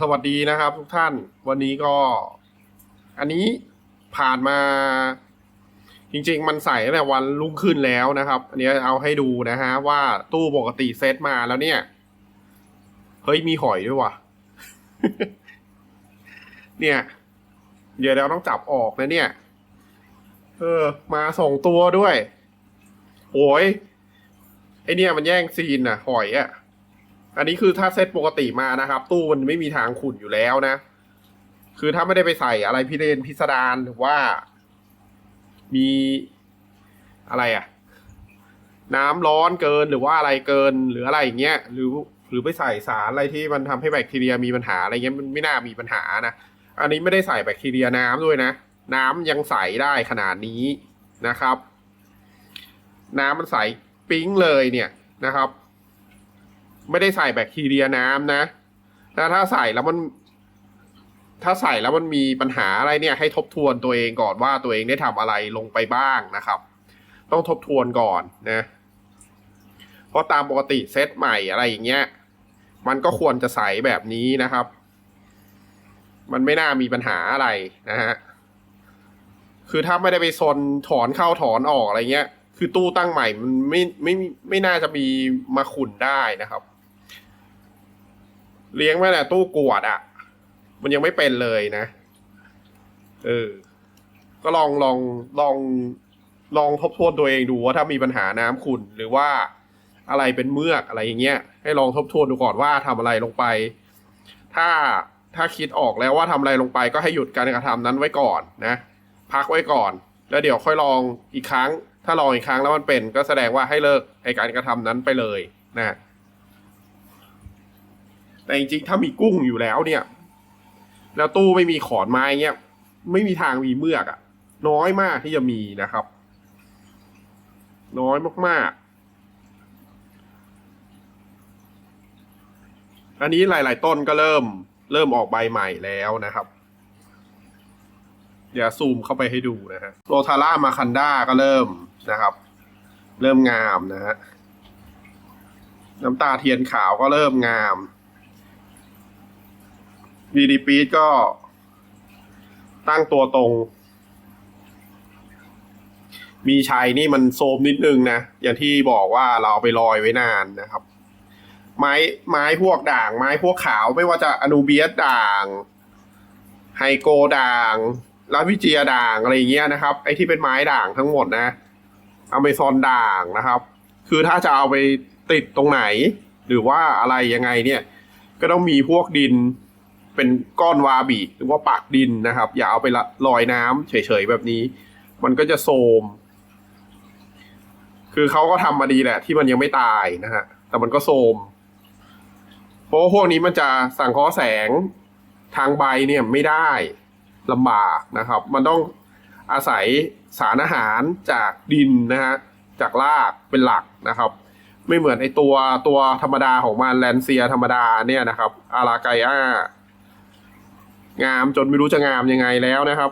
สวัสดีนะครับทุกท่านวันนี้ก็ อันนี้ผ่านมา จริง ๆ มันใส่ตั้งแต่วันรุ่งขึ้นแล้วนะครับ อันนี้เอาให้ดูนะฮะ ว่าตู้ปกติเซตมาแล้วเนี่ย เฮ้ยมีหอยด้วยว่ะ เนี่ย เดี๋ยวเราต้องจับออกนะเนี่ย เออ มาส่งตัวด้วยโอ้ยไอเนี่ยมันแย่งซีนอะหอยอะ อันนี้คือถ้าเซตปกติมานะครับ ตู้มันไม่มีทางขุ่นอยู่แล้วนะ คือถ้าไม่ได้ไปใส่อะไรพิเรนพิสดารหรือว่า มีอะไรอะน้ำร้อนเกินหรือว่าอะไรเกินหรืออะไรอย่างเงี้ยหรือหรือไปใส่สารอะไรที่มันทำให้แบคทีเรียมีปัญหาอะไรเงี้ยมันไม่น่ามีปัญหานะอันนี้ไม่ได้ใส่แบคทีเรียน้ำด้วยนะ น้ำยังใสได้ขนาดนี้นะครับ น้ำมันใสปิ๊งเลยเนี่ยนะครับ ไม่ได้ใส่แบคทีเรียน้ำนะถ้าถ้าใส่แล้วมัน ถ้าใส่แล้วมันมีปัญหาอะไรเนี่ย ให้ทบทวนตัวเองก่อนว่าตัวเองได้ทำอะไรลงไปบ้างนะครับ ต้องทบทวนก่อนนะเพราะตามปกติเซตใหม่อะไรอย่างเงี้ย มันก็ควรจะใสแบบนี้นะครับ มันไม่น่ามีปัญหาอะไรนะฮะคือถ้าไม่ได้ไปซนถอนเข้าถอนออกอะไรเงี้ย คือตู้ตั้งใหม่มันไม่ไม่ไม่ไม่น่าจะมีมาขุนได้นะครับ เลี้ยงไว้แต่ตู้กวดอะ่ะ มันยังไม่เป็นเลยนะ เออ ก็ลองลองลองลองทบทวนตัวเองดูว่าถ้ามีปัญหาน้ำขุ่นหรือว่าอะไรเป็นเมือกอะไรอย่างเงี้ย ให้ลองทบทวนดูก่อนว่าทำอะไรลงไป ถ้าถ้าคิดออกแล้วว่าทำอะไรลงไป ก็ให้หยุดการกระทำนั้นไว้ก่อนนะ พักไว้ก่อน แล้วเดี๋ยวค่อยลองอีกครั้ง ถ้าลองอีกครั้งแล้วมันเป็น ก็แสดงว่าให้เลิกไอการกระทำนั้นไปเลยนะ แต่จริงๆ ถ้ามีกุ้งอยู่แล้วเนี่ย แล้วตู้ไม่มีขอนไม้เงี้ย ไม่มีทางมีเมือกอะน้อยมากที่จะมีนะครับ น้อยมากๆ อันนี้หลาย ๆ ต้นก็เริ่ม เริ่มออกใบใหม่แล้วนะครับ เดี๋ยวซูมเข้าไปให้ดูนะฮะโรทาร่ามาคันด้าก็เริ่มนะครับ เริ่มงามนะฮะน้ำตาเทียนขาวก็เริ่มงาม วีดีปีดก็ตั้งตัวตรง มีชัยนี่มันโซมนิดนึงนะ อย่างที่บอกว่าเราเอาไปลอยไว้นานนะครับ ไม้ไม้พวกด่าง ไม้พวกขาวไม่ว่าจะอนูเบียสด่าง ไฮโกด่างลาวิเจียด่างอะไรอย่างเงี้ยนะครับ ไอที่เป็นไม้ด่างทั้งหมดนะอเมซอนด่างนะครับ คือถ้าจะเอาไปติดตรงไหน หรือว่าอะไรยังไงเนี่ย ก็ต้องมีพวกดิน เป็นก้อนวาบีหรือว่าปากดินนะครับ อย่าเอาไปละลอยน้ำเฉยๆแบบนี้ มันก็จะโทมคือเขาก็ทำมาดีแหละ ที่มันยังไม่ตายนะฮะแต่มันก็โทมเพราะว่าพวกนี้มันจะสังเคราะห์แสงทางใบเนี่ยไม่ได้ลำบากนะครับ มันต้องอาศัยสารอาหารจากดินนะฮะจากรากเป็นหลักนะครับ ไม่เหมือนไอตัวตัวธรรมดาของมันแลนเซียธรรมดาเนี่ยนะครับ อาราไกอา งามจนไม่รู้จะงามยังไงแล้วนะครับ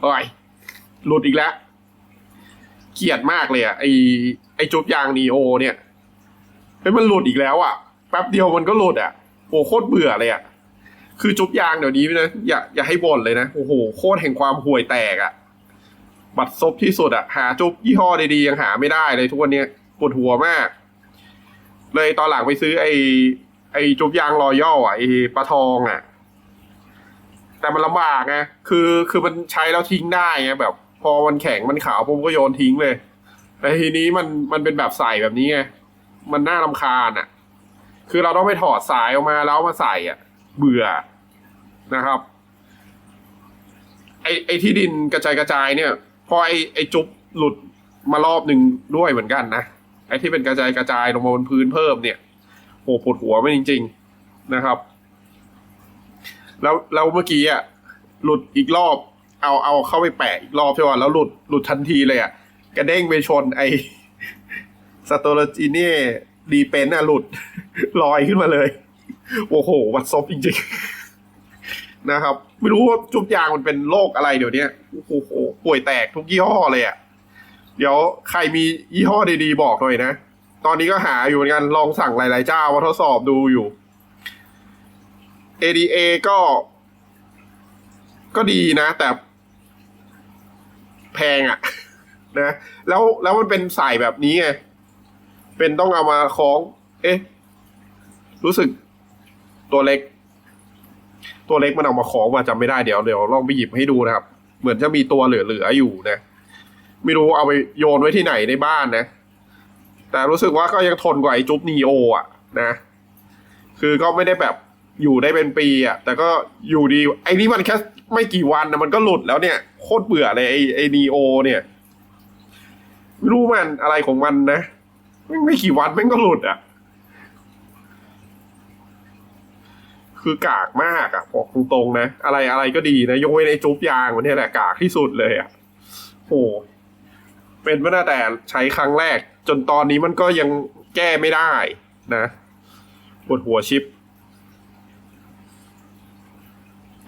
โอ้ยหลุดอีกแล้วเกลียดมากเลยอะไอไอจุบยางนีโอเนี่ยเฮ้ยมันหลุดอีกแล้วอะแป๊บเดียวมันก็หลุดอะโอ้โคตรเบื่อเลยอะคือจุบยางเดี๋ยวนี้นะอย่าอย่าให้บ่นเลยนะโอ้โหโคตรแห่งความห่วยแตกอะบัดซบที่สุดอะหาจุบยี่ห้อดีๆยังหาไม่ได้เลยทุกวันนี้ปวดหัวมาก เลยตอนหลังไปซื้อไอ้ไอ้จุบยางรอยัลอะไอ้ปลาทองอะ แต่มันลำบากไงคือคือมันใช้แล้วทิ้งได้ไงแบบ พอมันแข็งมันขาวผมก็โยนทิ้งเลยแต่ทีนี้มันมันเป็นแบบใส่แบบนี้ไงมันน่ารำคาญอะ คือเราต้องไปถอดสายออกมาแล้วมาใส่อะ เบื่อนะครับ ไอ้ไอ้ที่ดินกระจายกระจายเนี่ยพอไอ้ไอ้จุบหลุดมารอบหนึ่งด้วยเหมือนกันนะไอ้ที่เป็นกระจายกระจายลงมาบนพื้นเพิ่มเนี่ยโหปวดหัวไม่จริง ๆ นะครับ แล้วแล้วเมื่อกี้อะหลุดอีกรอบ เอาเอาเข้าไปแปะอีกรอบใช่ป่ะแล้วหลุดหลุดทันทีเลยอะกระเด้งไปชนไอสตโลจีเน่ดีเป็นอะหลุดลอยขึ้นมาเลย โอ้โห วัดซบจริงๆ นะครับ ไม่รู้ว่าจุบยางมันเป็นโรคอะไรเดี๋ยวนี้โอ้โหป่วยแตกทุกยี่ห้อเลยอะ เดี๋ยวใครมียี่ห้อดีๆ บอกหน่อยนะ ตอนนี้ก็หาอยู่เหมือนกันลองสั่งหลายๆเจ้ามาทดสอบดูอยู่ ADA ก็ ก็ดีนะ แต่แพงอะนะ แล้วแล้วมันเป็นใส่แบบนี้ไง เป็นต้องเอามาคล้อง เอ๊ะ รู้สึกตัวเล็ก ตัวเล็กมันเอามาคล้องมาจำไม่ได้เดี๋ยวเดี๋ยวลองไปหยิบให้ดูนะครับ เหมือนจะมีตัวเหลือๆอยู่นะ ไม่รู้เอาไปโยนไว้ที่ไหนในบ้านนะ แต่รู้สึกว่าก็ยังทนกว่าไอ้จุ๊บนีโออะ นะ คือก็ไม่ได้แบบ อยู่ได้เป็นปีอะ แต่ก็อยู่ดี ไอ้นี่มันแค่ไม่กี่วันนะมันก็หลุดแล้วเนี่ย โคตรเบื่อเลยไอ้ไอ้นีโอเนี่ยไม่รู้มันอะไรของมันนะไม่ไม่กี่วันแม่งก็หลุดอะ คือกากมากอะบอกตรงๆนะ อะไรอะไรก็ดีนะ ยกเว้นไอ้จุ๊บยางมันเนี่ยแหละกากที่สุดเลยอะโหเป็นมาตั้งแต่ใช้ครั้งแรก จนตอนนี้มันก็ยังแก้ไม่ได้นะปวดหัวชิป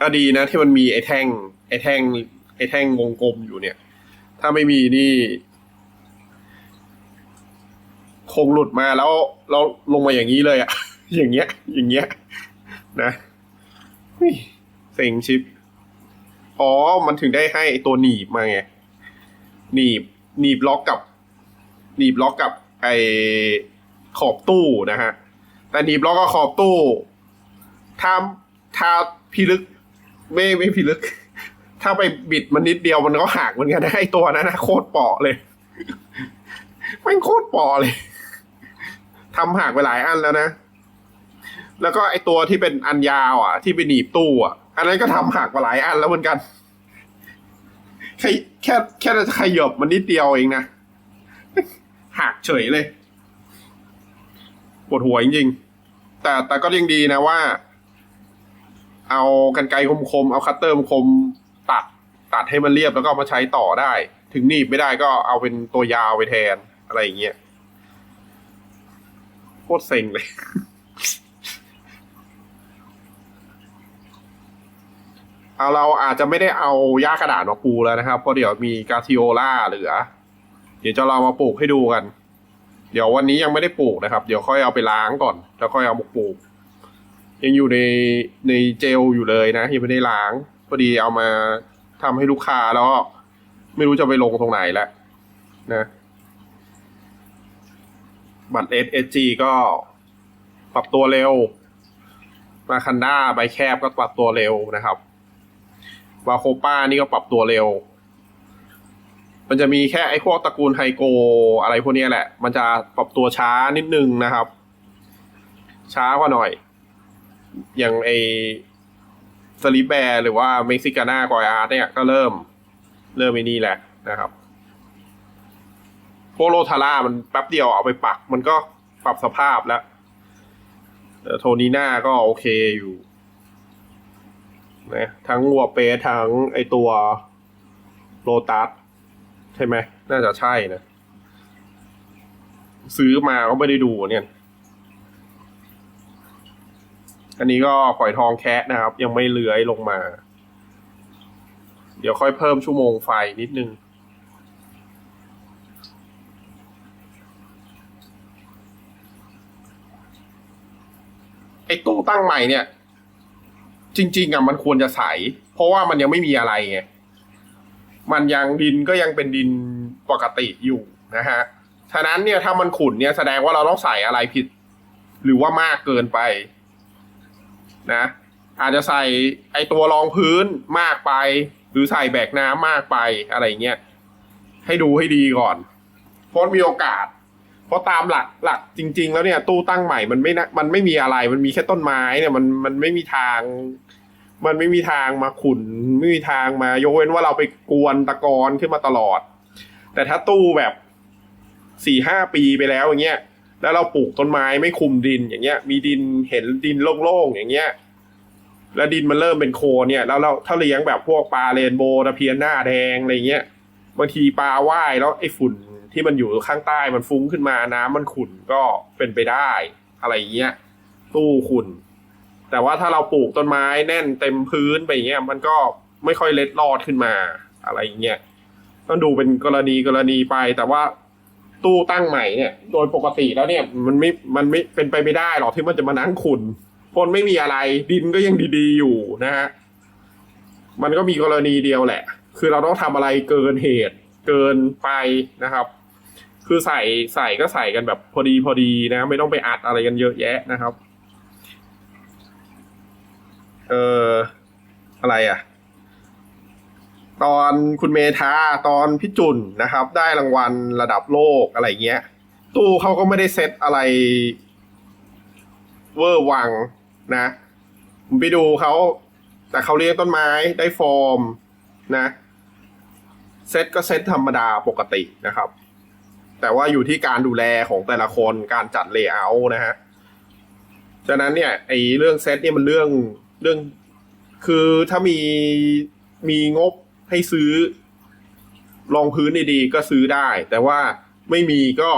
ก็ดีนะ ที่มันมีไอ้แท่ง ไอ้แท่ง ไอ้แท่งวงกลมอยู่เนี่ย ถ้าไม่มีนี่ คงหลุดมาแล้วเราลงมาอย่างนี้เลยอะอย่างเงี้ย อย่างเงี้ย นะเฮ้ยเซ็งชิป อ๋อ มันถึงได้ให้ตัวหนีบมาไง หนีบ หนีบล็อกกับ หนีบล็อกกับไอขอบตู้นะฮะ แต่หนีบล็อกกับขอบตู้ถ้าถ้าพิลึก ไม่ไม่พิลึก ถ้าไปบิดมันนิดเดียวมันก็หักเหมือนกันนะไอตัวนั้นนะโคตรเปาะเลยมันโคตรเปาะเลยทำหักไปหลายอันแล้วนะ แล้วก็ไอตัวที่เป็นอันยาวอะ ที่ไปหนีบตู้อะ อันนั้นก็ทำหักมาหลายอันแล้วเหมือนกันแค่แค่แค่จะขยบมันนิดเดียวเองนะหักเฉยเลยปวดหัวจริงๆแต่แต่ก็ยังดีนะว่า เอากันไกรคมๆ เอาคัตเตอร์คมๆตัดตัดให้มันเรียบแล้วก็มาใช้ต่อได้ ถึงหนีบไม่ได้ก็เอาเป็นตัวยาวไปแทนอะไรอย่างเงี้ยโคตรเซ็งเลย เอาเราอาจจะไม่ได้เอาหญ้ากระดาษมาปูแล้วนะครับ เพราะเดี๋ยวมีกาซิโอล่าเหลือ เดี๋ยวจะเรามาปลูกให้ดูกัน เดี๋ยววันนี้ยังไม่ได้ปลูกนะครับ เดี๋ยวค่อยเอาไปล้างก่อน แล้วค่อยเอามาปลูก ยังอยู่ในในเจลอยู่เลยนะยังไม่ได้ล้างพอดีเอามาทำให้ลูกค้าแล้วก็ไม่รู้จะไปลงตรงไหนแล้วนะบัตร SSG ก็ปรับตัวเร็ว มาคันด้าใบแคบก็ปรับตัวเร็วนะครับวาโคป้านี่ก็ปรับตัวเร็ว มันจะมีแค่ไอ้พวกตระกูลไฮโกอะไรพวกนี้แหละ มันจะปรับตัวช้านิดนึงนะครับ ช้ากว่าหน่อย อย่างไอสลิปแบร์หรือว่าเม็กซิกาน่ากอยอาร์ตเนี่ยก็เริ่ม เริ่มไอ้นี่แหละนะครับพโรทาร่ามันแป๊บเดียวเอาไปปัก มันก็ปรับสภาพแล้วโทนีน่าก็โอเคอยู่นะทั้งวัวเปทั้งไอตัวโลตัสใช่ไหม น่าจะใช่นะ ซื้อมาก็ไม่ได้ดูเนี่ย อันนี้ก็ปล่อยทองแคะนะครับ ยังไม่เลื้อยลงมา เดี๋ยวค่อยเพิ่มชั่วโมงไฟนิดนึง ไอ้ตู้ตั้งใหม่เนี่ย จริง ๆอะมันควรจะใส เพราะว่ามันยังไม่มีอะไรไงมันยังดินก็ยังเป็นดินปกติอยู่นะฮะ ฉะนั้นเนี่ยถ้ามันขุ่นเนี่ยแสดงว่าเราต้องใส่อะไรผิด หรือว่ามากเกินไป นะ อาจจะใส่ไอตัวรองพื้นมากไป หรือใส่แบกน้ำมากไปอะไรเงี้ยให้ดูให้ดีก่อน เพราะมีโอกาส เพราะตามหลักหลักจริง ๆ แล้วเนี่ย ตู้ตั้งใหม่มันไม่นะมันไม่มีอะไร มันมีแค่ต้นไม้เนี่ยมันมันไม่มีทาง มันไม่มีทางมาขุนไม่มีทางมายกเว้นว่าเราไปกวนตะกอนขึ้นมาตลอด แต่ถ้าตู้แบบสี่ห้าปีไปแล้วอย่างเงี้ย แล้วเราปลูกต้นไม้ไม่คุมดินอย่างเงี้ย มีดินเห็นดินโล่งๆอย่างเงี้ย แล้วดินมันเริ่มเป็นโคลนเนี่ย แล้วเราถ้าเลี้ยงแบบพวกปลาเรนโบว์ตะเพียนหน้าแดงอะไรเงี้ยบางทีปลาว่ายแล้วไอ้ฝุ่นที่มันอยู่ข้างใต้มันฟุ้งขึ้นมาน้ำมันขุ่นก็เป็นไปได้อะไรเงี้ยตู้ขุ่น แต่ว่าถ้าเราปลูกต้นไม้แน่นเต็มพื้นไปเงี้ยมันก็ไม่ค่อยเล็ดลอดขึ้นมาอะไรเงี้ยต้องดูเป็นกรณีกรณีไปแต่ว่า ตู้ตั้งใหม่เนี่ยโดยปกติแล้วเนี่ยมันไม่มันไม่เป็นไปไม่ได้หรอกที่มันจะมานั่งขุนคนไม่มีอะไรดินก็ยังดีๆอยู่นะฮะมันก็มีกรณีเดียวแหละ คือเราต้องทำอะไรเกินเหตุ เกินไปนะครับ คือใส่ใส่ก็ใส่กันแบบพอดีพอดีนะ ไม่ต้องไปอัดอะไรกันเยอะแยะนะครับ เอออะไรอะ ตอนคุณเมธาตอนพี่จุนนะครับ ได้รางวัลระดับโลกอะไรเงี้ย ตู้เขาก็ไม่ได้เซตอะไร เวอร์วังนะผมไปดูเขาแต่เขาเลี้ยงต้นไม้ได้ฟอร์มนะเซตก็เซตธรรมดาปกตินะครับ แต่ว่าอยู่ที่การดูแลของแต่ละคนการจัดเลเยอร์นะฮะฉะนั้นเนี่ยไอ้เรื่องเซตเนี่ยมันเรื่องเรื่อง คือถ้ามีมีงบ ให้ซื้อรองพื้นดีๆก็ซื้อได้ แต่ว่าไม่มีก็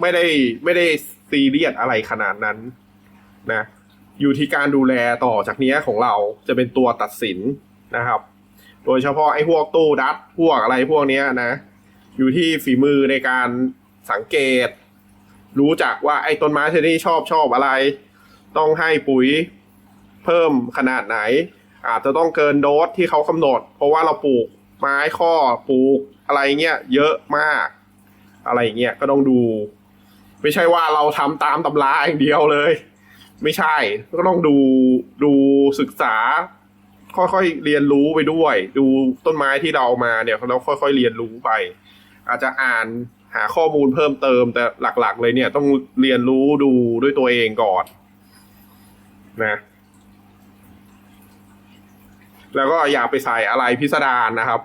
ไม่ได้ไม่ได้ซีเรียสอะไรขนาดนั้นนะ อยู่ที่การดูแลต่อจากนี้ของเราจะเป็นตัวตัดสินนะครับ โดยเฉพาะไอ้พวกตู้ดัดพวกอะไรพวกนี้นะ อยู่ที่ฝีมือในการสังเกต รู้จักว่าไอ้ต้นไม้ชนิดนี้ชอบชอบอะไร ต้องให้ปุ๋ยเพิ่มขนาดไหน อาจจะต้องเกินโดสที่เขากำหนด เพราะว่าเราปลูกไม้ข้อปลูกอะไรเงี้ยเยอะมาก อะไรเงี้ยก็ต้องดู ไม่ใช่ว่าเราทำตามตำราอย่างเดียวเลย ไม่ใช่ก็ต้องดูดูศึกษา ค่อยๆเรียนรู้ไปด้วย ดูต้นไม้ที่เราเอามาเนี่ยเราค่อยๆเรียนรู้ไป อาจจะอ่านหาข้อมูลเพิ่มเติมแต่หลักๆ เลยเนี่ยต้องเรียนรู้ดูด้วยตัวเองก่อน นะ แล้วก็อย่าไปใส่อะไรพิสดารนะครับ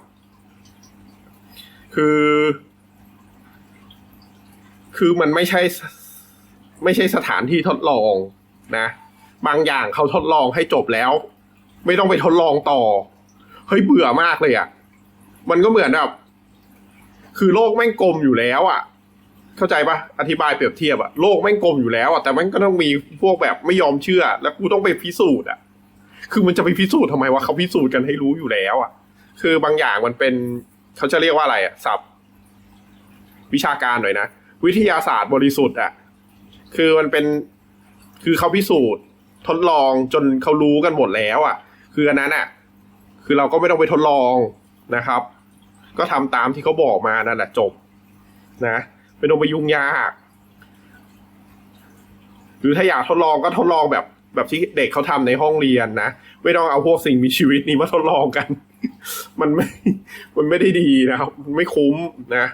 คือ คือมันไม่ใช่ ไม่ใช่สถานที่ทดลองนะ บางอย่างเขาทดลองให้จบแล้ว ไม่ต้องไปทดลองต่อ เฮ้ยเบื่อมากเลยอะ่ะ มันก็เหมือนแบบคือโลกแม่งกลมอยู่แล้วอะ่ะ เข้าใจปะอธิบายเปรียบเทียบอะโลกแม่งกลมอยู่แล้วอะแต่มันก็ต้องมีพวกแบบไม่ยอมเชื่อ แล้วกูต้องไปพิสูจน์อะ คือมันจะไปพิสูจน์ทำไมวะเขาพิสูจน์กันให้รู้อยู่แล้วอะ คือบางอย่างมันเป็นเขาจะเรียกว่าอะไรอะศัพท์ วิชาการหน่อยนะ วิทยาศาสตร์บริสุทธิ์อะ คือมันเป็นคือเขาพิสูจน์ทดลองจนเขารู้กันหมดแล้วอะ คืออันนั้นอะ คือเราก็ไม่ต้องไปทดลองนะครับ ก็ทำตามที่เขาบอกมานั่นแหละจบ นะไม่ต้องไปยุ่งยากหรือถ้าอยากทดลองก็ทดลองแบบ แบบที่เด็กเขาทำในห้องเรียนนะ ไม่ต้องเอาพวกสิ่งมีชีวิตนี้มาทดลองกัน มันไม่ มันไม่ได้ดีนะครับไม่คุ้มนะ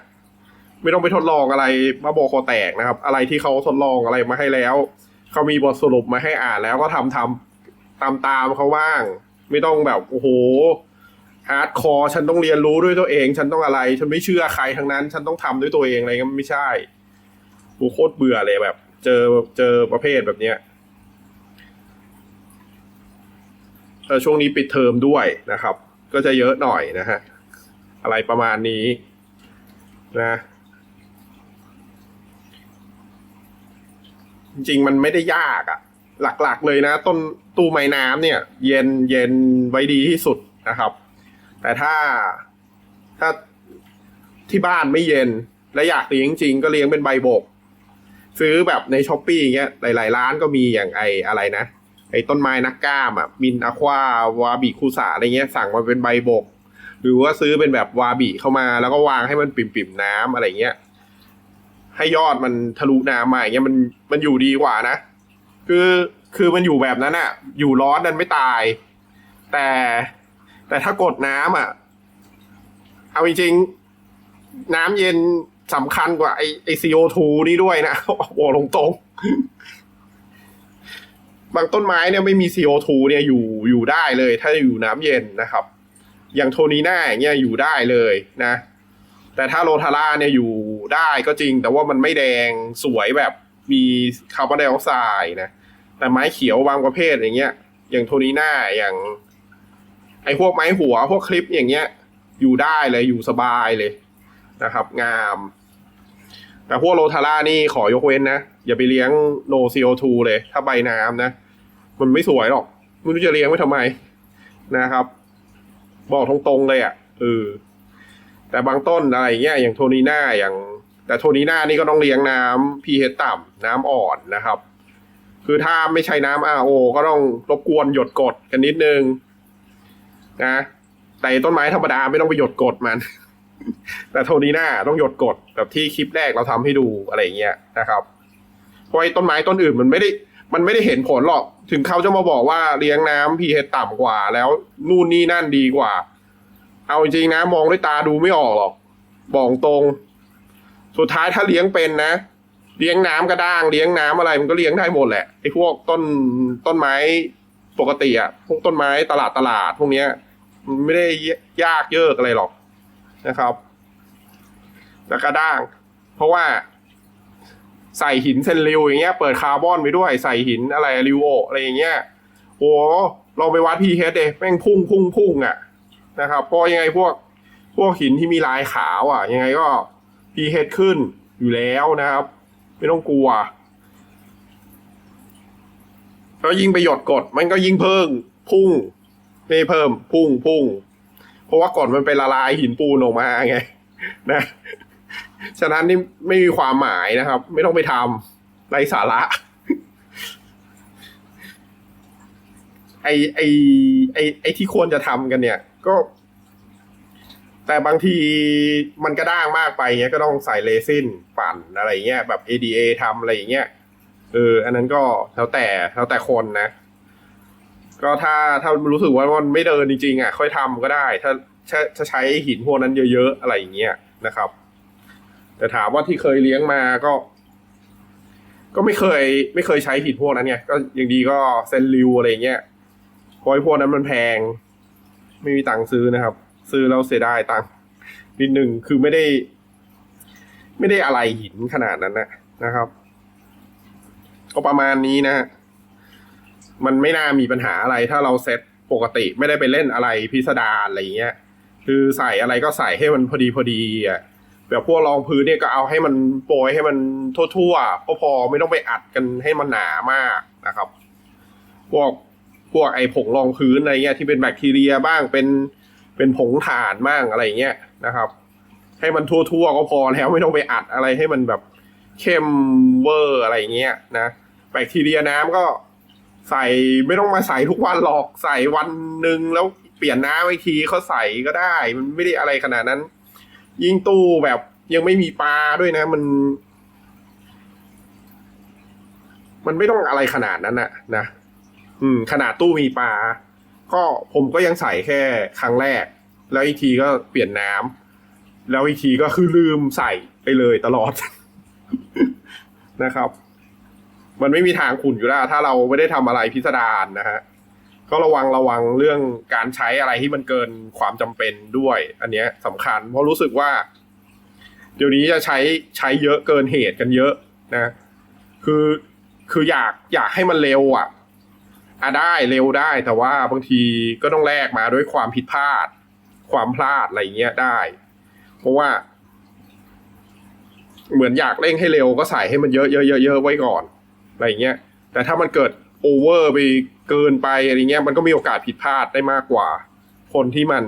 ไม่ต้องไปทดลองอะไรมาบอกคอแตกนะครับ อะไรที่เขาทดลองอะไรมาให้แล้ว เขามีบทสรุปมาให้อ่านแล้วก็ทำทำตามตามเขาบ้าง ไม่ต้องแบบโอ้โหฮาร์ดคอร์ฉันต้องเรียนรู้ด้วยตัวเอง ฉันต้องอะไร ฉันไม่เชื่อใครทั้งนั้น ฉันต้องทำด้วยตัวเองอะไรเงี้ยมันไม่ใช่โอ้โคตรเบื่อเลยแบบ เจอเจอประเภทแบบเนี้ย เออ ช่วงนี้ปิดเทอมด้วยนะครับ ก็จะเยอะหน่อยนะฮะอะไรประมาณนี้นะจริงๆมันไม่ได้ยากอะหลักๆเลยนะ ต้นตู้ไม้น้ำเนี่ย เย็นเย็นไว้ดีที่สุดนะครับ แต่ถ้าถ้าที่บ้านไม่เย็น และอยากเลี้ยงจริงก็เลี้ยงเป็นใบบก ซื้อแบบในช้อปปี้อย่างเงี้ยหลายๆร้านก็มีอย่างไออะไรนะ ไอ้ต้นไม้นักกล้ามอะมินอะควาวาบิคุสาอะไรเงี้ยสั่งมาเป็นใบบก หรือว่าซื้อเป็นแบบวาบิเข้ามาแล้วก็วางให้มันปิ่มๆน้ำอะไรเงี้ยให้ยอดมันทะลุน้ำมาอย่างเงี้ยมันมันอยู่ดีกว่านะ คือคือมันอยู่แบบนั้นอะอยู่ร้อนนั้นไม่ตาย แต่แต่ถ้ากดน้ำอะ เอาจริงๆน้ำเย็นสำคัญกว่าไอไอซีโอทูนี่ด้วยนะบอกตรงๆ บางต้นไม้เนี่ยไม่มี CO2 เนี่ยอยู่อยู่ได้เลย ถ้าอยู่น้ำเย็นนะครับ อย่างโทนีน่าเงี้ยอยู่ได้เลยนะ แต่ถ้าโรทาร่าเนี่ยอยู่ได้ก็จริง แต่ว่ามันไม่แดงสวยแบบมีคาร์บอนไดออกไซด์นะแต่ไม้เขียวบางประเภทอย่างเงี้ย อย่างโทนีน่าอย่างไอ้พวกไม้หัวพวกคลิปอย่างเงี้ย อยู่ได้เลยอยู่สบายเลยนะครับ งาม แต่พวกโรทาร่านี่ขอยกเว้นนะ อย่าไปเลี้ยงโน CO2 เลย ถ้าใบน้ำนะ มันไม่สวยหรอกไม่รู้จะเลี้ยงไว้ทำไมนะครับ บอกตรงๆเลยอะ่ะเออแต่บางต้นอะไรเงี้ยอย่างโทนีน่าอย่าง แต่โทนีน่านี่ก็ต้องเลี้ยงน้ำ pH ต่ำน้ำอ่อนนะครับ คือถ้าไม่ใช้น้ำ RO ก็ต้องรบกวนหยดกดกันนิดนึงนะแต่ต้นไม้ธรรมดาไม่ต้องไปหยดกดมัน แต่โทนีหน้าต้องหยดกดแบบที่คลิปแรกเราทำให้ดูอะไรอย่างเงี้ยนะครับเพราะไอ้ต้นไม้ต้นอื่นมันไม่ได้ มันไม่ได้เห็นผลหรอก ถึงเขาจะมาบอกว่าเลี้ยงน้ำ pH ต่ำกว่า แล้วนู่นนี่นั่นดีกว่า เอาจริงๆนะ มองด้วยตาดูไม่ออกหรอก บอกตรง สุดท้ายถ้าเลี้ยงเป็นนะ เลี้ยงน้ำกระด้าง เลี้ยงน้ำอะไร มันก็เลี้ยงได้หมดแหละไอ้พวกต้นต้นไม้ปกติอะพวกต้นไม้ตลาดตลาดพวกเนี้ยมันไม่ได้ยากเยิกอะไรหรอกนะครับ แล้วกระด้าง เพราะว่า ใส่หินเซนริวอย่างเงี้ยเปิดคาร์บอนไปด้วยใส่หินอะไรริวโออะไรอย่างเงี้ยโอ้ลองไปวัดพีเฮดเดแม่งพุ่งพุ่งพุ่งอะนะครับเพราะยังไงพวกพวกหินที่มีลายขาวอะ ยังไงก็พีเฮดขึ้นอยู่แล้วนะครับ ไม่ต้องกลัวแล้วยิ่งไปหยดกดมันก็ยิ่งเพิ่งพุ่งไม่เพิ่มพุ่งพุ่งเพราะว่ากดมันเป็นละลายหินปูนออกมาไงนะ ฉะนั้นนี่ไม่มีความหมายนะครับ ไม่ต้องไปทำไรสาระ ไอไอไอไอที่ควรจะทำกันเนี่ย ก็ แต่บางทีมันกระด้างมากไปเงี้ยก็ต้องใส่เรซินปั่นอะไรเงี้ยแบบ ADA ทำอะไรอย่างเงี้ยเออ อันนั้นก็แล้วแต่แล้วแต่คนนะ ก็ถ้าถ้ารู้สึกว่ามันไม่เดินจริงๆอะ ค่อยทำก็ได้ ถ้าถ้าถ้าใช้หินพวกนั้นเยอะๆอะไรอย่างเงี้ยนะครับ แต่ถามว่าที่เคยเลี้ยงมาก็ ก็ไม่เคย ไม่เคยใช้หินพวกนั้นไงก็อย่างดีก็เซนริวอะไรเงี้ยเพราะไอ้พวกนั้นมันแพง ไม่มีตังค์ซื้อนะครับ ซื้อแล้วเสียดายตังค์นิดหนึ่งคือไม่ได้ ไม่ได้อะไรหินขนาดนั้นนะนะครับ ก็ประมาณนี้นะมันไม่น่ามีปัญหาอะไร ถ้าเราเซตปกติไม่ได้ไปเล่นอะไรพิสดารอะไรเงี้ย คือใส่อะไรก็ใส่ให้มันพอดีพอดีอะ แบบพวกรองพื้นเนี่ยก็เอาให้มันโปรยให้มันทั่วๆก็พอไม่ต้องไปอัดกันให้มันหนามากนะครับ พวกพวกไอ้ผงรองพื้นอะไรเงี้ยที่เป็นแบคทีเรียบ้างเป็นเป็นผงถ่านบ้างอะไรเงี้ยนะครับ ให้มันทั่วๆก็พอแล้วไม่ต้องไปอัดอะไรให้มันแบบเข้มเวอร์อะไรเงี้ยนะแบคทีเรียน้ำก็ใส่ไม่ต้องมาใส่ทุกวันหรอกใส่วันหนึ่งแล้วเปลี่ยนน้ำไอทีเขาใส่ก็ได้ มันไม่ได้อะไรขนาดนั้น ยิ่งตู้แบบยังไม่มีปลาด้วยนะ มัน มันไม่ต้องอะไรขนาดนั้นนะนะอืม ขนาดตู้มีปลาก็ผมก็ยังใส่แค่ครั้งแรก แล้วอีกทีก็เปลี่ยนน้ำแล้วอีกทีก็คือลืมใส่ไปเลยตลอด นะครับ มันไม่มีทางขุ่นอยู่แล้วถ้าเราไม่ได้ทำอะไรพิสดารนะฮะ ก็ระวังระวังเรื่องการใช้อะไรที่มันเกินความจำเป็นด้วย อันเนี้ยสำคัญ เพราะรู้สึกว่า เดี๋ยวนี้จะใช้ใช้เยอะเกินเหตุกันเยอะนะ คือคืออยากอยากให้มันเร็วอะอะได้เร็วได้ แต่ว่าบางทีก็ต้องแลกมาด้วยความผิดพลาด ความพลาดอะไรเงี้ยได้ เพราะว่า เหมือนอยากเร่งให้เร็วก็ใส่ให้มันเยอะเยอะเยอะเยอะไว้ก่อนอะไรเงี้ย แต่ถ้ามันเกิดโอเวอร์ไป เกินไปอะไรเงี้ยมันก็มีโอกาสผิดพลาดได้มากกว่า คนที่มัน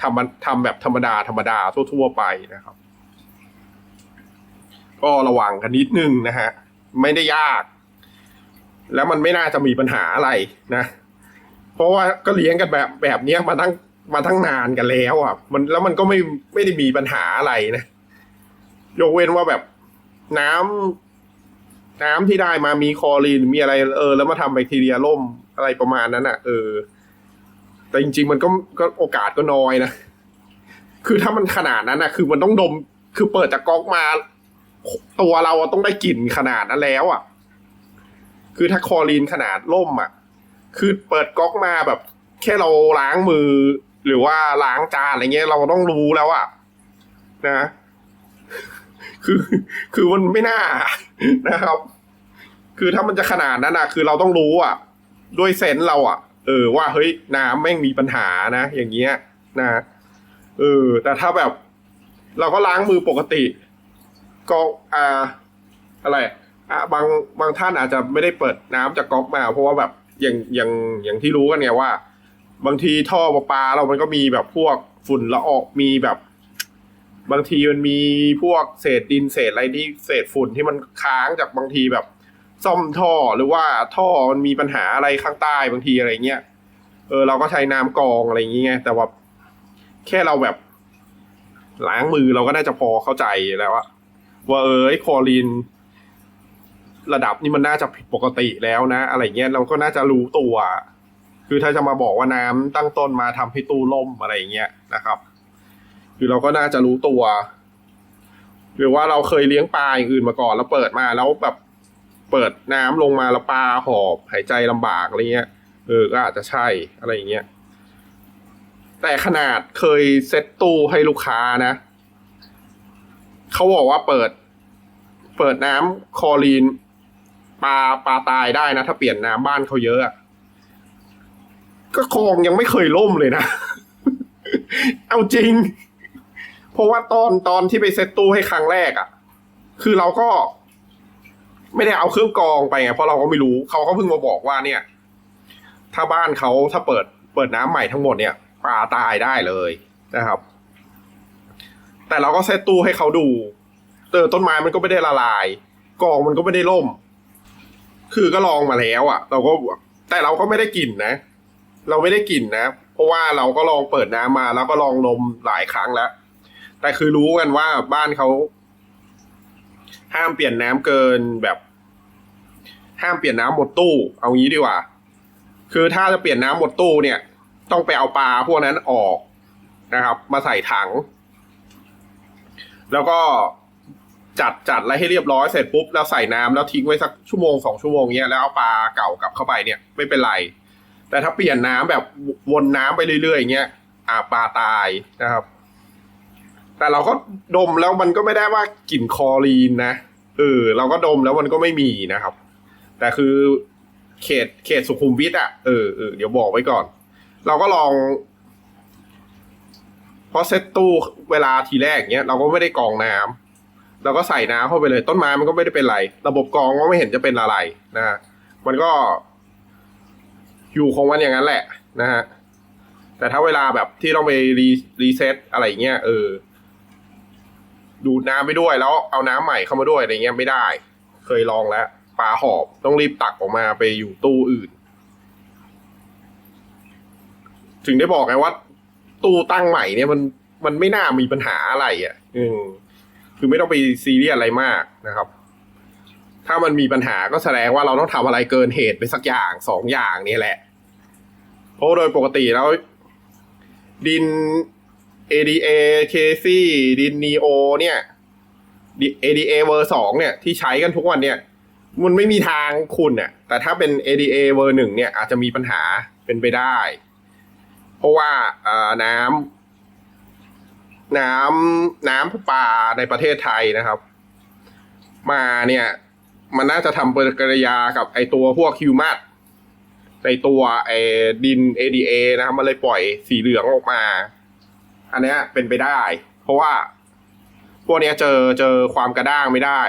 ทำมันทำแบบธรรมดาธรรมดาทั่ว ๆ ไปนะครับ ก็ระวังกันนิดนึงนะฮะ ไม่ได้ยาก แล้วมันไม่น่าจะมีปัญหาอะไรนะ เพราะว่าก็เลี้ยงกันแบบแบบเนี้ยมาตั้งมาตั้งนานกันแล้วอะ มันแล้วมันก็ไม่ไม่ได้มีปัญหาอะไรนะ ยกเว้นว่าแบบน้ำน้ำที่ได้มามีคอรีนมีอะไรเออ แล้วมาทำแบคทีเรียล่ม อะไรประมาณนั้นอะ เออ แต่จริง ๆ มันก็ก็โอกาสก็น้อยนะ คือถ้ามันขนาดนั้นอะ คือมันต้องดม คือเปิดจากก๊อกมา ตัวเราต้องได้กลิ่นขนาดนั้นแล้ว อะ คือถ้าคอรีนขนาดล่มอะ คือเปิดก๊อกมาแบบ แค่เราล้างมือ หรือว่าล้างจานอะไรเงี้ยเราต้องรู้แล้วอะนะคือคือมันไม่น่านะครับ คือถ้ามันจะขนาดนั้นอะคือเราต้องรู้อะ ด้วยเซนเราอะเออว่าเฮ้ยน้ำแม่งมีปัญหานะ อย่างเงี้ยนะเออแต่ถ้าแบบ เราก็ล้างมือปกติ ก็อ่าอะไรอะบางบางท่านอาจจะไม่ได้เปิดน้ำจากก๊อกมา เพราะว่าแบบอย่างอย่างอย่างที่รู้กันไงว่า บางทีท่อประปาเรามันก็มีแบบพวกฝุ่นละออกมีแบบ บางทีมันมีพวกเศษดินเศษอะไรที่เศษฝุ่นที่มันค้างจากบางทีแบบ ซ่อมท่อหรือว่าท่อมันมีปัญหาอะไรข้างใต้บางทีอะไรเงี้ยเออเราก็ใช้น้ำกองอะไรอย่างเงี้ยแต่ว่าแค่เราแบบล้างมือเราก็น่าจะพอเข้าใจแล้วว่าว่าเออไอ้คลอรีนระดับนี้มันน่าจะผิดปกติแล้วนะ อะไรเงี้ยเราก็น่าจะรู้ตัว คือถ้าจะมาบอกว่าน้ำตั้งต้นมาทำให้ตู้ล่มอะไรเงี้ยนะครับ คือเราก็น่าจะรู้ตัว หรือว่าเราเคยเลี้ยงปลาอย่างอื่นมาก่อนแล้วเปิดมาแล้วแบบ เปิดน้ำลงมาแล้วปลาหอบหายใจลำบากอะไรเงี้ย เออก็อาจจะใช่อะไรอย่างเงี้ย แต่ขนาดเคยเซ็ตตู้ให้ลูกค้านะ เขาบอกว่าเปิด เปิดน้ำคอรีนปลาปลาตายได้นะ ถ้าเปลี่ยนน้ำบ้านเขาเยอะอะก็คลองยังไม่เคยล่มเลยนะ เอาจริง เพราะว่าตอนตอนที่ไปเซ็ตตู้ให้ครั้งแรกอะ่ะ คือเราก็ ไม่ได้เอาเครื่องกรองไปไงเพราะเราก็ไม่รู้เขาก็เพิ่งมาบอกว่าเนี่ย ถ้าบ้านเขาถ้าเปิดเปิดน้ำใหม่ทั้งหมดเนี่ยปลาตายได้เลยนะครับ แต่เราก็เซตตู้ให้เขาดูเออต้นไม้มันก็ไม่ได้ละลาย กองมันก็ไม่ได้ล่ม คือก็ลองมาแล้วอะ่ะ เราก็แต่เราก็ไม่ได้กลิ่นนะ เราไม่ได้กลิ่นนะ เพราะว่าเราก็ลองเปิดน้ำมา แล้วก็ลองนมหลายครั้งแล้ว แต่คือรู้กันว่าบ้านเขาห้ามเปลี่ยนน้ำเกินแบบ ห้ามเปลี่ยนน้ำหมดตู้ เอางี้ดีกว่า คือถ้าจะเปลี่ยนน้ำหมดตู้เนี่ย ต้องไปเอาปลาพวกนั้นออกนะครับ มาใส่ถัง แล้วก็จัดจัดอะไรให้เรียบร้อยเสร็จปุ๊บแล้วใส่น้ำแล้วทิ้งไว้สักชั่วโมงสองชั่วโมงเนี้ยแล้วเอาปลาเก่ากลับเข้าไปเนี่ยไม่เป็นไร แต่ถ้าเปลี่ยนน้ำแบบวนน้ำไปเรื่อยๆอย่างเงี้ยอ่าปลาตายนะครับ แต่เราก็ดมแล้วมันก็ไม่ได้ว่ากลิ่นคลอรีนนะเออเราก็ดมแล้วมันก็ไม่มีนะครับ แต่คือเขตเขตสุขุมวิทอะเออเออเดี๋ยวบอกไว้ก่อน เราก็ลอง เพราะเซตตู้เวลาทีแรกเนี้ย เราก็ไม่ได้กองน้ำเราก็ใส่น้ำเข้าไปเลยต้นไม้มันก็ไม่ได้เป็นไร ระบบกองก็ไม่เห็นจะเป็นอะไรนะฮะมันก็ อยู่ของมันอย่างนั้นแหละ นะฮะแต่ถ้าเวลาแบบที่ต้องไปรีรีเซ็ตอะไรเงี้ยเออ ดูดน้ำไปด้วยแล้วเอาน้ำใหม่เข้ามาด้วยอะไรเงี้ยไม่ได้ เคยลองแล้ว ปลาหอบต้องรีบตักออกมาไปอยู่ตู้อื่น ถึงได้บอกไงว่า ตู้ตั้งใหม่เนี่ยมันมันไม่น่ามีปัญหาอะไรอะ อืมคือไม่ต้องไปซีเรียสอะไรมากนะครับ ถ้ามันมีปัญหาก็แสดงว่าเราต้องทำอะไรเกินเหตุไปสักอย่างสองอย่างนี่แหละ เพราะโดยปกติแล้ว ดิน ADA KC ดิน Neo เนี่ย ADA เวอร์สองเนี่ย ที่ใช้กันทุกวันเนี่ย มันไม่มีทางคุณเนี่ยแต่ถ้าเป็น ADA เวอร์หนึ่งเนี่ยอาจจะมีปัญหาเป็นไปได้ เพราะว่าน้ำน้ำน้ำประปาในประเทศไทยนะครับ มาเนี่ย มันน่าจะทำปฏิกิริยากับไอตัวพวกฮิวมัสในตัวไอดิน ADA นะครับมันเลยปล่อยสีเหลืองออกมา อันนี้เป็นไปได้ เพราะว่าพวกเนี้ยเจอเจอความกระด้างไม่ได้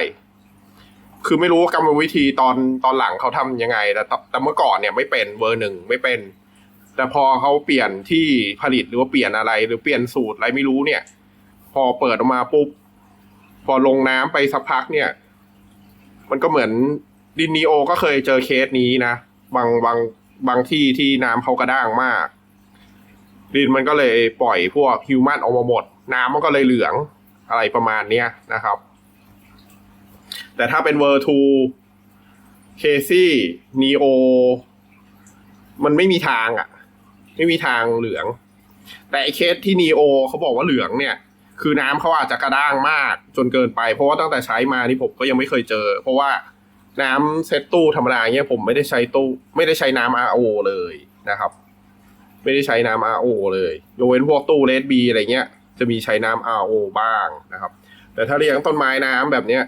คือไม่รู้ว่ากรรมวิธีตอนตอนหลังเขาทำยังไง แต่แต่เมื่อก่อนเนี่ยไม่เป็นเวอร์หนึ่งไม่เป็น แต่พอเขาเปลี่ยนที่ผลิตหรือว่าเปลี่ยนอะไร หรือเปลี่ยนสูตรอะไรไม่รู้เนี่ย พอเปิดออกมาปุ๊บ พอลงน้ำไปสักพักเนี่ย มันก็เหมือนดินนีโอก็เคยเจอเคสนี้นะ บางบางบางที่ที่น้ำเขากระด้างมาก ดินมันก็เลยปล่อยพวกฮิวแมนออกมาหมด น้ำมันก็เลยเหลืองอะไรประมาณเนี้ยนะครับ แต่ถ้าเป็นเวอร์ทูเคซี่นีโอมันไม่มีทางอะ่ะ ไม่มีทางเหลือง แต่เคสที่นีโอเขาบอกว่าเหลืองเนี่ย คือน้ำเขาอาจจะกระด้างมากจนเกินไป เพราะว่าตั้งแต่ใช้มานี่ผมก็ยังไม่เคยเจอ เพราะว่าน้ำเซตตู้ธรรมดาเนี่ยผมไม่ได้ใช้ตู้ ไม่ได้ใช้น้ำ RO เลยนะครับ ไม่ได้ใช้น้ำ RO เลยยกเว้นพวกตู้เลดบีอะไรเงี้ย จะมีใช้น้ำ RO บ้างนะครับ แต่ถ้าเลี้ยงต้นไม้น้ำแบบเนี้ย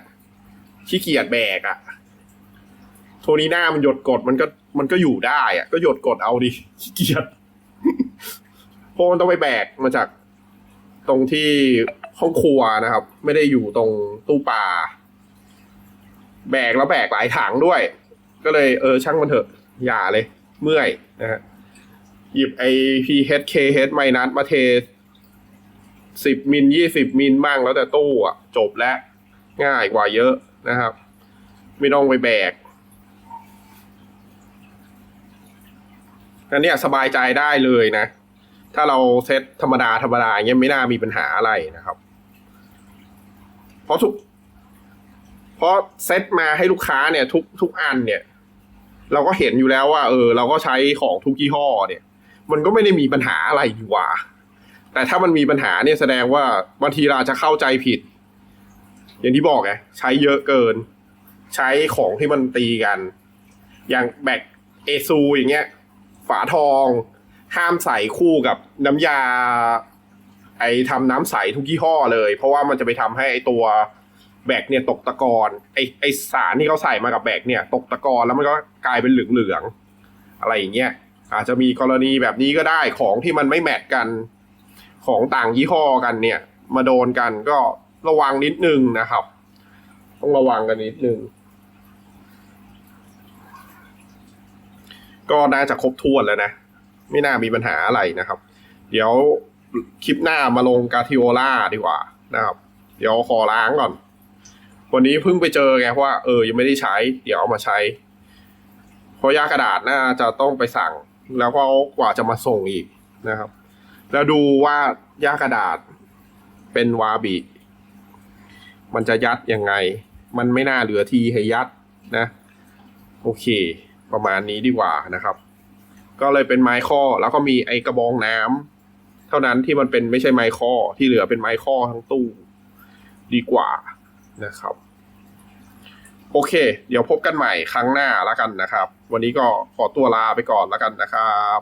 ขี้เกียจแบกอะโทนี้หน้ามันหยดกดมันก็มันก็อยู่ได้อะก็หยดกดเอาดิขี้เกียจเพราะมันต้องไปแบกมาจากตรงที่ห้องครัวนะครับ ไม่ได้อยู่ตรงตู้ปลาแบกแล้วแบกหลายถังด้วย ก็เลยเออช่างมันเถอะ อย่าเลย เมื่อยนะฮะหยิบไอ PHKH ไมนัสมาเทสิบมิลยี่สิบมิลบ้างแล้วแต่ตู้อะ จบแล้ว ง่ายกว่าเยอะ นะครับ ไม่ต้องไปแบกอันนี้สบายใจได้เลยนะ ถ้าเราเซตธรรมดาธรรมดาเงี้ยไม่น่ามีปัญหาอะไรนะครับ เพราะทุก เพราะเซตมาให้ลูกค้าเนี่ย ทุกทุกอันเนี่ย เราก็เห็นอยู่แล้วว่า เออ เราก็ใช้ของทุกยี่ห้อเนี่ย มันก็ไม่ได้มีปัญหาอะไรอยู่ว่าแต่ถ้ามันมีปัญหาเนี่ยแสดงว่าบางทีเราจะเข้าใจผิด อย่างที่บอกไงใช้เยอะเกิน ใช้ของที่มันตีกัน อย่างแบกเอซูอย่างเงี้ย ฝาทอง ห้ามใส่คู่กับน้ำยา ไอทำน้ำใสทุกยี่ห้อเลย เพราะว่ามันจะไปทำให้ไอตัวแบกเนี่ยตกตะกอนไอไอสารที่เขาใส่มากับแบกเนี่ย ตกตะกอนแล้วมันก็กลายเป็นเหลืองๆอะไรอย่างเงี้ยอาจจะมีกรณีแบบนี้ก็ได้ของที่มันไม่แมทกัน ของต่างยี่ห้อกันเนี่ย มาโดนกันก็ ระวังนิดนึงนะครับ ต้องระวังกันนิดนึง ก็น่าจะครบถ้วนแล้วนะ ไม่น่ามีปัญหาอะไรนะครับ เดี๋ยวคลิปหน้ามาลงกาทิโอล่าดีกว่านะครับ เดี๋ยวขอล้างก่อน วันนี้เพิ่งไปเจอไงว่าเออยังไม่ได้ใช้ เดี๋ยวเอามาใช้ เพราะยากระดาษน่าจะต้องไปสั่ง แล้วก็กว่าจะมาส่งอีกนะครับ แล้วดูว่ายากระดาษเป็นวาบิ มันจะยัดยังไง มันไม่น่าเหลือทีให้ยัดนะ โอเค ประมาณนี้ดีกว่านะครับ ก็เลยเป็นไม้ข้อแล้วก็มีไอกระบองน้ำเท่านั้นที่มันเป็นไม่ใช่ไม้ข้อที่เหลือเป็นไม้ข้อทั้งตู้ดีกว่านะครับ โอเค เดี๋ยวพบกันใหม่ครั้งหน้าแล้วกันนะครับ วันนี้ก็ขอตัวลาไปก่อนแล้วกันนะครับ